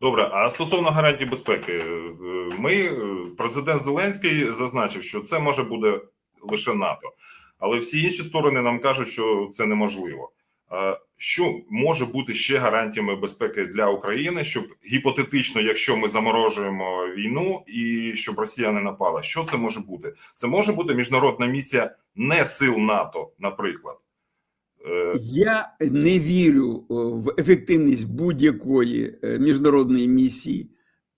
Добре, а стосовно гарантій безпеки, е, ми е, президент Зеленський зазначив, що це може буде лише НАТО, але всі інші сторони нам кажуть, що це неможливо. Що може бути ще гарантіями безпеки для України, щоб гіпотетично, якщо ми заморожуємо війну і щоб Росія не напала, що це може бути? Це може бути міжнародна місія не сил НАТО, наприклад. Е, Я не вірю в ефективність будь-якої е, міжнародної місії,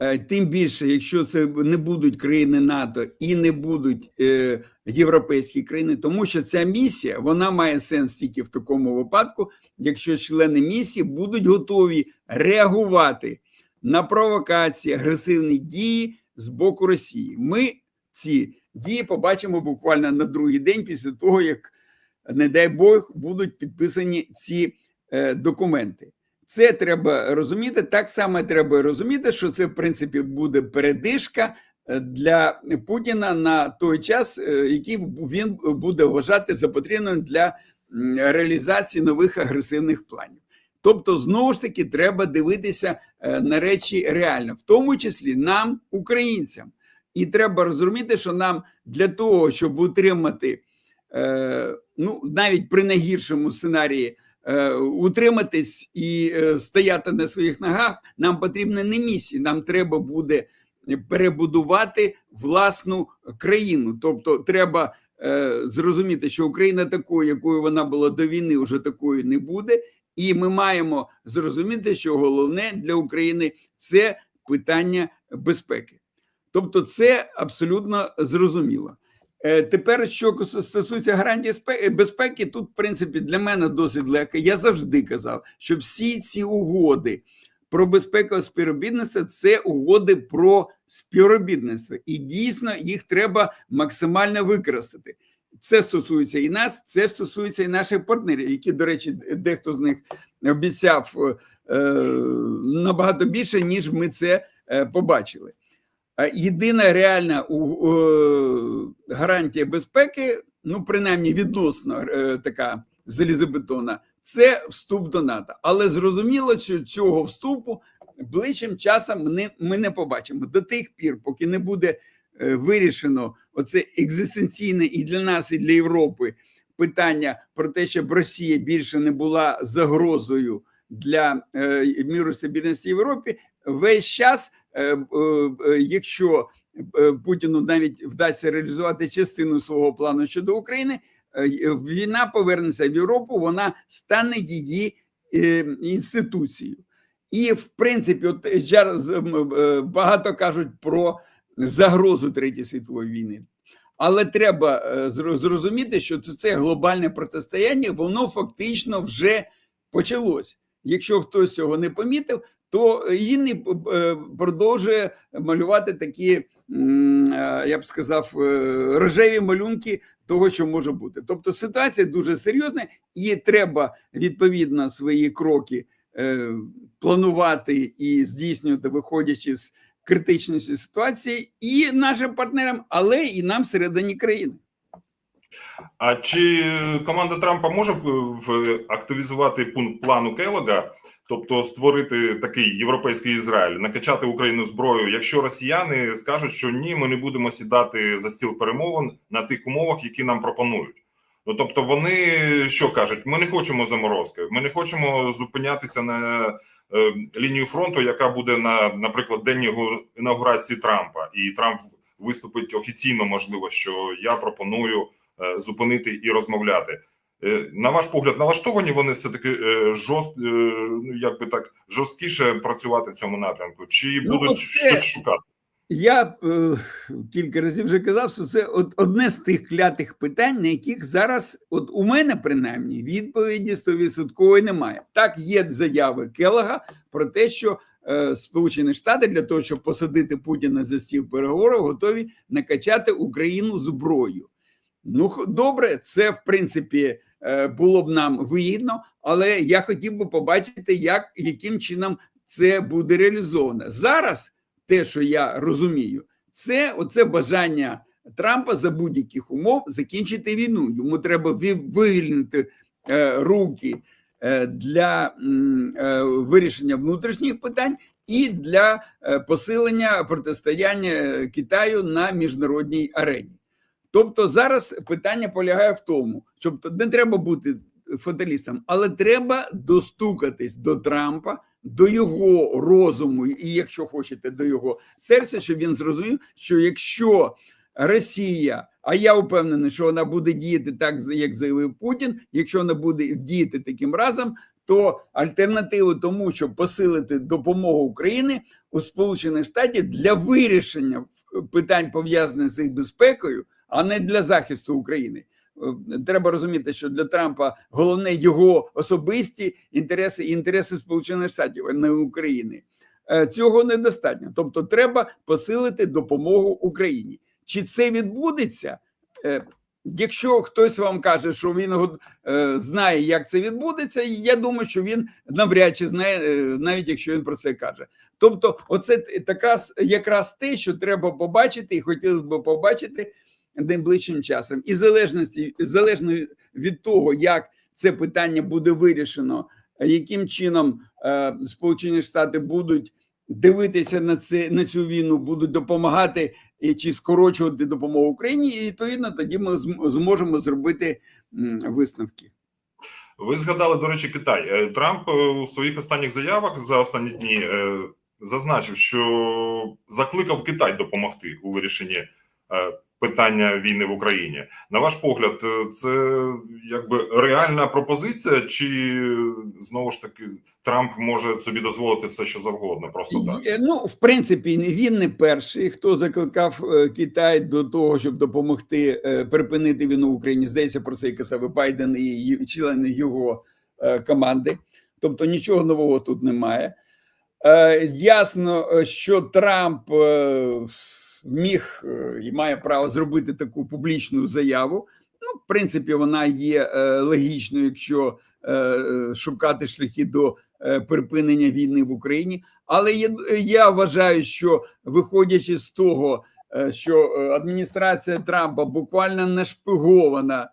Е, тим більше, якщо це не будуть країни НАТО і не будуть е, європейські країни, тому що ця місія вона має сенс тільки в такому випадку, якщо члени місії будуть готові реагувати на провокації, агресивні дії з боку Росії. Ми ці дії побачимо буквально на другий день після того, як не дай Бог, будуть підписані ці е, документи. Це треба розуміти. Так само треба розуміти, що це в принципі буде передишка е, для Путіна на той час, е, який він буде вважати за потрібним для реалізації нових агресивних планів. Тобто, знову ж таки, треба дивитися на речі реально, в тому числі нам, українцям. І треба розуміти, що нам для того, щоб утримати ну навіть при найгіршому сценарії е, утриматись і е, стояти на своїх ногах, нам потрібна не місія, нам треба буде перебудувати власну країну. Тобто, треба е, зрозуміти, що Україна такою, якою вона була до війни, вже такою не буде. І ми маємо зрозуміти, що головне для України це питання безпеки. Тобто, це абсолютно зрозуміло. Е, Тепер, що стосується гарантії спе- безпеки, тут, в принципі, для мене досить легко. Я завжди казав, що всі ці угоди про безпекове співробітництво це угоди про співробітництво, і дійсно їх треба максимально використати. Це стосується і нас, це стосується і наших партнерів, які, до речі, дехто з них обіцяв е, набагато більше, ніж ми це е, побачили. Єдина реальна гарантія безпеки, ну принаймні відносно е, така залізобетонна, це вступ до НАТО. Але зрозуміло, що цього вступу ближчим часом ми не, побачимо до тих пір, поки не буде е, вирішено оце екзистенційне і для нас, і для Європи питання про те, щоб Росія більше не була загрозою для е, міру стабільності Європі. Весь час, е, е, е, якщо Путіну навіть вдасться реалізувати частину свого плану щодо України, війна повернеться в Європу, вона стане її інституцією. І в принципі, от зараз багато кажуть про загрозу Третьої світової війни. Але треба зрозуміти, що це, це глобальне протистояння, воно фактично вже почалось. Якщо хтось цього не помітив, то і е, продовжує малювати такі, е, я б сказав, е, рожеві малюнки того, що може бути. Тобто ситуація дуже серйозна, і треба відповідно свої кроки планувати і здійснювати, виходячи з критичності ситуації, і нашим партнерам, але і нам всередині країни. А чи команда Трампа може активізувати пункт плану Келлога, тобто створити такий європейський Ізраїль, накачати Україну зброєю, якщо росіяни скажуть, що ні, ми не будемо сідати за стіл перемовин на тих умовах, які нам пропонують? Ну тобто, вони що кажуть? Ми не хочемо заморозки, ми не хочемо зупинятися на е, лінію фронту, яка буде на, наприклад, день його інаугурації Трампа, і Трамп виступить офіційно, можливо, що я пропоную е, зупинити і розмовляти. Е, На ваш погляд, налаштовані вони все таки жорст, е, ну як би так жорсткіше працювати в цьому напрямку, чи Ну, будуть щось шукати? Я е, кілька разів вже казав, що це от одне з тих клятих питань, на яких зараз, от у мене принаймні, відповіді стовідсоткової немає. Так, є заяви Келлога про те, що е, Сполучені Штати для того, щоб посадити Путіна за стіл переговорів, готові накачати Україну зброю. Ну, добре, це в принципі е, було б нам вигідно, але я хотів би побачити, як яким чином це буде реалізовано зараз те, що я розумію, це оце бажання Трампа за будь-яких умов закінчити війну. Йому треба вив- вивільнити е, руки е, для вирішення внутрішніх питань і для посилення протистояння Китаю на міжнародній арені. Тобто зараз питання полягає в тому, щоб не треба бути фаталістом, але треба достукатись до Трампа, до його розуму, і якщо хочете, до його серця, щоб він зрозумів, що якщо Росія, а я впевнений, що вона буде діяти так, як заявив Путін, якщо вона буде діяти таким разом, то альтернативи тому, щоб посилити допомогу Україні у Сполучених Штатів для вирішення питань пов'язаних з їх безпекою, а не для захисту України. Е, Треба розуміти, що для Трампа головне його особисті інтереси і інтереси Сполучених Штатів, а не України. Е, Цього недостатньо. Тобто, треба посилити допомогу Україні. Чи це відбудеться? Е, Якщо хтось вам каже, що він знає, як це відбудеться, я думаю, що він навряд чи знає, навіть якщо він про це каже. Тобто, оце така якраз те, що треба побачити, і хотілося б побачити найближчим часом. І залежності залежно від того, як це питання буде вирішено, яким чином е, Сполучені Штати будуть дивитися на це на цю війну, будуть допомагати чи скорочувати допомогу Україні, і відповідно тоді ми зможемо зробити висновки. Ви згадали, до речі, Китай. Е, Трамп е, у своїх останніх заявах за останні дні е, зазначив, що закликав Китай допомогти у вирішенні питання війни в Україні. На ваш погляд, е, це якби реальна пропозиція, чи знову ж таки Трамп може собі дозволити все, що завгодно, просто так? Е, Ну, в принципі, він не перший, хто закликав е, Китай до того, щоб допомогти припинити війну в Україні. Здається, про це і казав Байден і члени його команди. Тобто нічого нового тут немає. Ясно, що Трамп міг е, і має право зробити таку публічну заяву. Ну, в принципі, вона є е, логічною, якщо е, шукати шляхи до припинення війни в Україні. Але я, вважаю, що виходячи з того, що адміністрація Трампа буквально нашпигована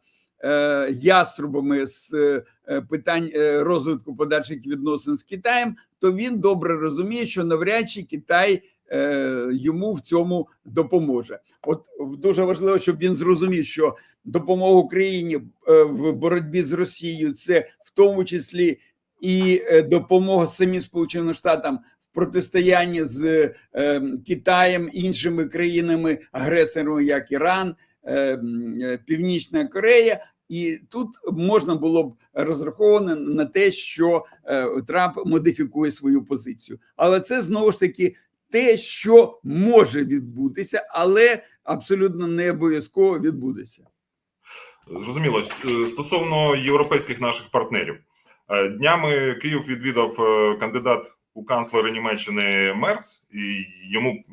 яструбами з питань розвитку подальших відносин з Китаєм, то він добре розуміє, що навряд чи Китай йому в цьому допоможе. От дуже важливо, щоб він зрозумів, що допомога Україні е, в боротьбі з Росією це в тому числі і е, допомога самим Сполученим Штатам в протистоянні з е, Китаєм, іншими країнами агресорами, як Іран, е, е, Північна Корея. І тут можна було б розраховано на те, що е, Трамп модифікує свою позицію, але це знову ж таки те, що може відбутися, але абсолютно не обов'язково відбудеться. Зрозуміло. Е, Стосовно європейських наших партнерів, Е, днями Київ відвідав е, кандидат у канцлери Німеччини Мерц, і йому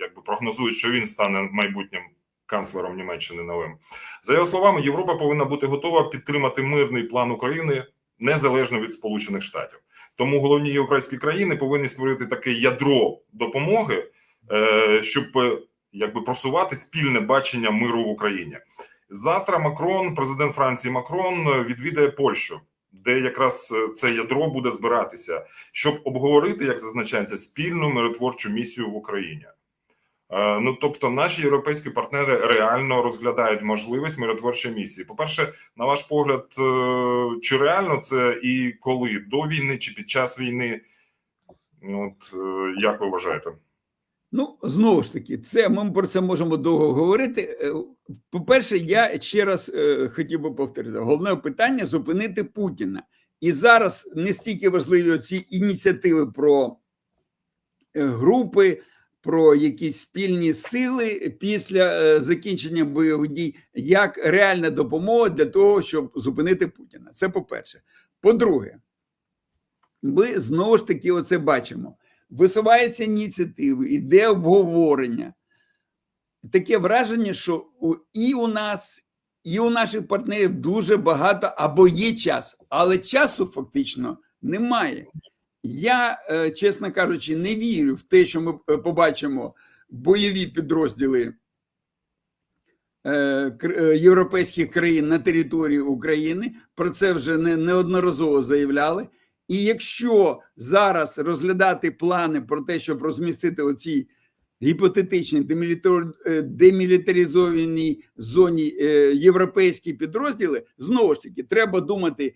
якби прогнозують, що він стане майбутнім канцлером Німеччини новим. За його словами, Європа повинна бути готова підтримати мирний план України незалежно від Сполучених Штатів. Тому головні європейські країни повинні створити таке ядро допомоги, е, щоб е, якби просувати спільне бачення миру в Україні. Завтра Макрон, президент Франції Макрон, е, відвідає Польщу, де якраз це ядро буде збиратися, щоб обговорити, як зазначається, спільну миротворчу місію в Україні. Е, Ну, тобто, наші європейські партнери реально розглядають можливість миротворчої місії. По-перше, на ваш погляд, е, чи реально це і коли до війни, чи під час війни? От е, як ви вважаєте? Ну, знову ж таки, це ми про це можемо довго говорити. Е, По-перше, я ще раз хотів би повторити: головне питання зупинити Путіна. І зараз не стільки важливі ці ініціативи про групи, про якісь спільні сили після е, закінчення бойових дій, як реальна допомога для того, щоб зупинити Путіна. Це по-перше. По-друге, ми знову ж таки оце бачимо. Висуваються ініціативи, іде обговорення. Таке враження, що і у нас, і у наших партнерів дуже багато або є час, але часу фактично немає. Я, е, чесно кажучи, не вірю в те, що ми е, побачимо бойові підрозділи е, європейських країн на території України. Про це вже неодноразово заявляли. І якщо зараз розглядати плани про те, щоб розмістити оці гіпотетичні демілітар- демілітаризованій зоні європейські підрозділи, знову ж таки, треба думати,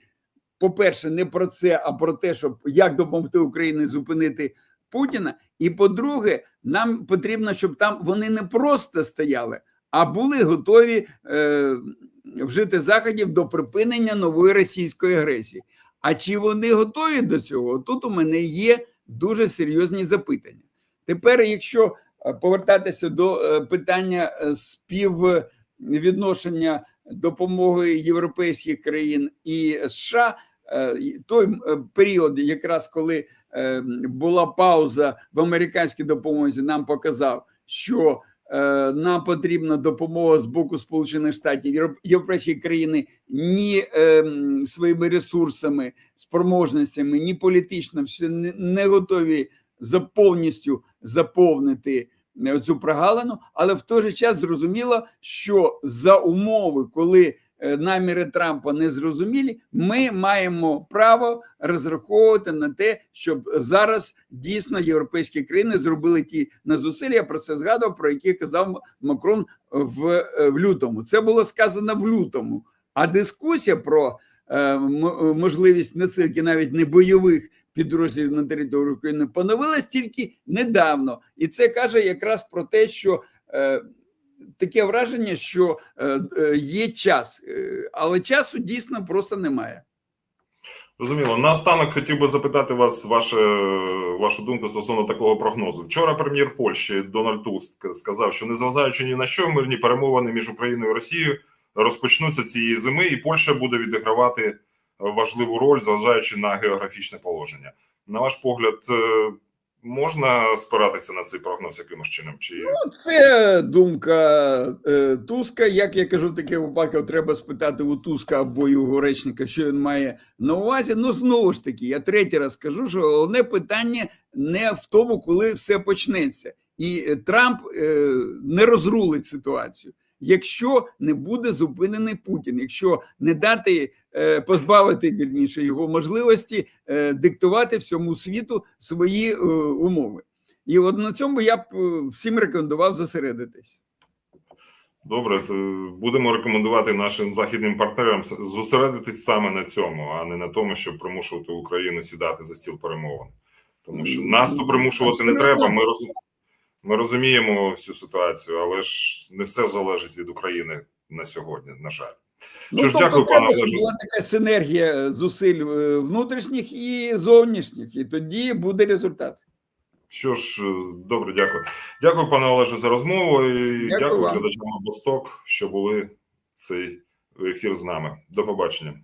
по-перше, не про це, а про те, щоб як допомогти Україні зупинити Путіна. І по-друге, нам потрібно, щоб там вони не просто стояли, а були готові е, вжити заходів до припинення нової російської агресії. А чи вони готові до цього? Тут у мене є дуже серйозні запитання. Тепер, якщо е, повертатися до е, питання е, співвідношення допомоги європейських країн і США, е, той е, період, якраз коли е, була пауза в американській допомозі, нам показав, що нам потрібна допомога з боку Сполучених Штатів, Європ- європейські країни ні своїми ресурсами, спроможностями, ні політично все не, готові за повністю заповнити цю прогалину, але в той же час зрозуміло, що за умови, коли е, наміри Трампа не зрозумілі, ми маємо право розраховувати на те, щоб зараз дійсно європейські країни зробили ті на зусилля. Я про це згадував, про які казав Макрон в, е, в лютому. Це було сказано в лютому. А дискусія про е, можливість насилки навіть не бойових підрозділів на території України поновилась тільки недавно, і це каже якраз про те, що е, таке враження, що е, е, є час, е, але часу дійсно просто немає. Зрозуміло. Наостанок хотів би запитати вас ваше, вашу думку стосовно такого прогнозу. Вчора прем'єр Польщі Дональд Туск сказав, що незважаючи ні на що, мирні перемовини між Україною і Росією розпочнуться цієї зими, і Польща буде відігравати важливу роль, зважаючи на географічне положення. На ваш погляд, е, можна спиратися на цей прогноз якимось чином? Чи Ну, Це думка е, Туска. Як я кажу, в таких випадках треба спитати у Туска або його речника, що він має на увазі. Ну знову ж таки, я третій раз кажу, що головне питання не в тому, коли все почнеться, і е, Трамп е, не розрулить ситуацію. Якщо не буде зупинений Путін, якщо не дати е, позбавити вірніше його можливості е, диктувати всьому світу свої е, умови. І от на цьому я б всім рекомендував зосередитись. добре, то будемо рекомендувати нашим західним партнерам зосередитись саме на цьому, а не на тому, щоб примушувати Україну сідати за стіл перемовин. Тому що нас то примушувати не треба. Ми розум... ми розуміємо всю ситуацію, але ж не все залежить від України на сьогодні. На жаль, Що ж, тобто дякую, пане щоб Олеже. Була така синергія зусиль е, внутрішніх і зовнішніх, і тоді буде результат. що ж, е, добре, дякую. Дякую, пане Олеже, за розмову. І Дякую дякую глядачам Босток, що були цей ефір з нами. До побачення.